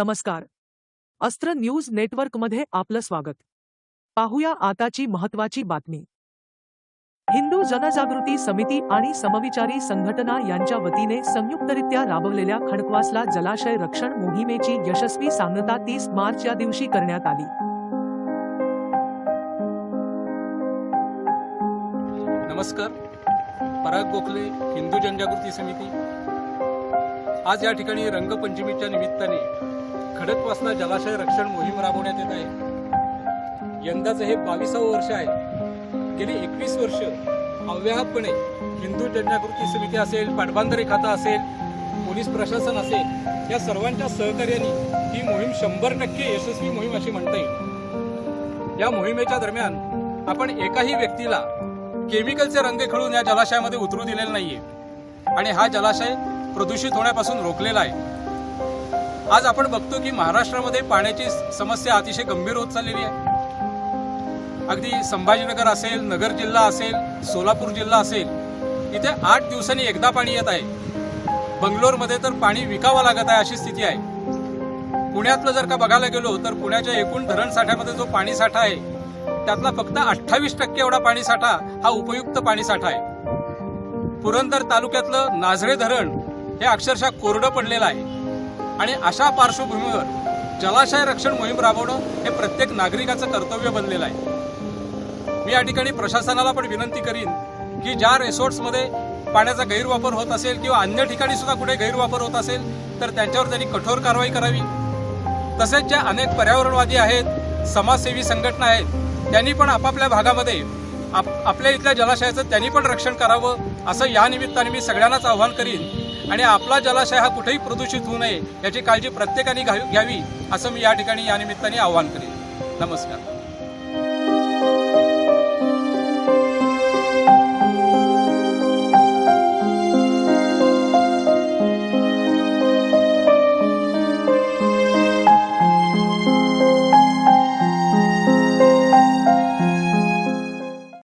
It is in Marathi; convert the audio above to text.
नमस्कार. अस्त्र न्यूज नेटवर्कमध्ये आपलं स्वागत. पाहूया आताची महत्वाची बातमी. हिंदू जनजागृती समिती आणि समविचारी संघटना यांच्या वतीने संयुक्तरित्या राबवलेल्या खडकवासला जलाशय रक्षण मोहिमेची यशस्वी सांगता तीस मार्च या दिवशी करण्यात आली. नमस्कार. पराग गोखले हिंदू जनजागृती समिती. आज या ठिकाणी रंगपंचमीच्या निमित्ताने खडकवासना जलाशय रक्षण मोहीम राबवण्यात येत आहे. यंदाचं हे बावीसावं वर्ष आहे. गेली एकवीस वर्ष अव्याहतपणे हिंदू जनजागृती समिती असेल पाटबंधारे खाता असेल पोलीस प्रशासन असेल या सर्वांच्या सहकार्याने ही मोहीम शंभर टक्के यशस्वी मोहीम अशी म्हणता येईल. या मोहिमेच्या दरम्यान आपण एकाही व्यक्तीला केमिकलचे रंग खेळून या जलाशयामध्ये उतरू दिलेला नाहीये. आणि हा जलाशय प्रदूषित होण्यापासून रोखलेला आहे. आज आपण बघतो की महाराष्ट्रामध्ये पाण्याची समस्या अतिशय गंभीर होत चाललेली आहे. अगदी संभाजीनगर असेल नगर जिल्हा असेल सोलापूर जिल्हा असेल इथे आठ दिवसांनी एकदा पाणी येत आहे. बंगलोरमध्ये तर पाणी विकावं लागत आहे अशी स्थिती आहे. पुण्यातलं जर का बघायला गेलो तर पुण्याच्या एकूण धरण साठ्यामध्ये जो पाणी साठा आहे त्यातला फक्त अठ्ठावीस टक्के एवढा पाणी साठा हा उपयुक्त पाणी साठा आहे. पुरंदर तालुक्यातलं नाझरे धरण हे अक्षरशः कोरडं पडलेलं आहे. आणि अशा पार्श्वभूमीवर जलाशय रक्षण मोहीम राबवणं हे प्रत्येक नागरिकाचं कर्तव्य बनलेलं आहे. मी या ठिकाणी प्रशासनाला पण विनंती करीन की ज्या रिसॉर्ट्समध्ये पाण्याचा गैरवापर होत असेल किंवा अन्य ठिकाणी सुद्धा कुठे गैरवापर होत असेल तर त्यांच्यावर त्यांनी कठोर कारवाई करावी. तसेच ज्या अनेक पर्यावरणवादी आहेत समाजसेवी संघटना आहेत त्यांनी पण आपापल्या भागामध्ये आप आपल्या इथल्या जलाशयाचं त्यांनी पण रक्षण करावं असं या निमित्ताने मी सगळ्यांनाच आव्हान करीन. आणि आपला जलाशय हा कुठेही प्रदूषित होऊ नये याची काळजी प्रत्येकाने घ्यावी घ्यावी असं मी या ठिकाणी या निमित्ताने आव्हान करीन. नमस्कार.